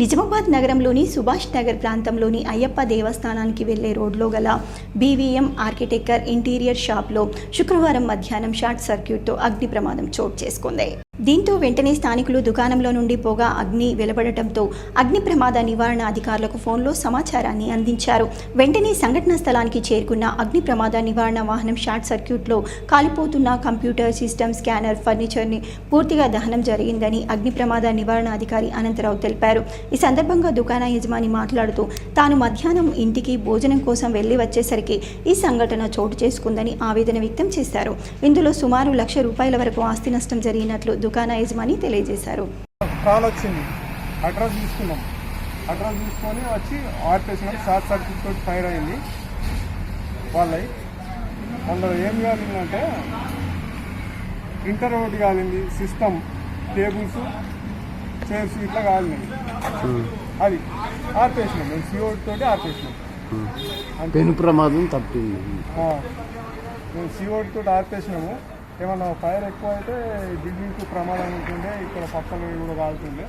నిజామాబాద్ నగరంలోని సుభాష్ నగర్ ప్రాంతంలోని అయ్యప్ప దేవస్థానానికి వెళ్ళే రోడ్లో గల బీవీఎం ఆర్కిటెక్చర్ ఇంటీరియర్ షాప్లో శుక్రవారం మధ్యాహ్నం షార్ట్ సర్క్యూట్తో అగ్ని ప్రమాదం చోటు చేసుకుంది. దీంతో వెంటనే స్థానికులు దుకాణంలో నుండి పొగ అగ్ని వెలువడటంతో అగ్ని ప్రమాద నివారణ అధికారులకు ఫోన్లో సమాచారాన్ని అందించారు. వెంటనే సంఘటనా స్థలానికి చేరుకున్న అగ్ని ప్రమాద నివారణ వాహనం షార్ట్ సర్క్యూట్లో కాలిపోతున్న కంప్యూటర్ సిస్టమ్ స్కానర్ ఫర్నిచర్ని పూర్తిగా దహనం జరిగిందని అగ్ని ప్రమాద నివారణ అధికారి అనంతరావు తెలిపారు. ఈ సందర్భంగా దుకాణ యజమాని మాట్లాడుతూ తాను మధ్యాహ్నం ఇంటికి భోజనం కోసం వెళ్ళి వచ్చేసరికి ఈ సంఘటన చోటు చేసుకుందని ఆవేదన వ్యక్తం చేశారు. ఇందులో సుమారు లక్ష రూపాయల వరకు ఆస్తి నష్టం జరిగినట్లు దుకాణ యజమాని తెలియజేశారు. కాల్ వచ్చింది. అడ్రస్ తీసుకున్నాం. అడ్రస్ తీసుకొని వచ్చి ఆర్పేసినాం షార్ట్ సర్క్యూట్ తోటి ఫైర్ అయింది. వాళ్ళవి అందులో ఏం కాలిందంటే ఇంటర్ ఒకటి కాలింది. సిస్టమ్ టేబుల్స్ చైర్స్ ఇట్లా కాలినాయి. అది ఆర్పేసినాం మేము సిఓ తోటి ఆర్పేసినాం పెను ప్రమాదం తప్పింది. మేము సిఓ తోటి ఆర్పేసినాము ఏమన్నా ఫైర్ ఎక్కువ అయితే బిల్డింగ్కి ప్రమాదం ఉంటుండే ఇక్కడ పక్కన కూడా కాలుతుండే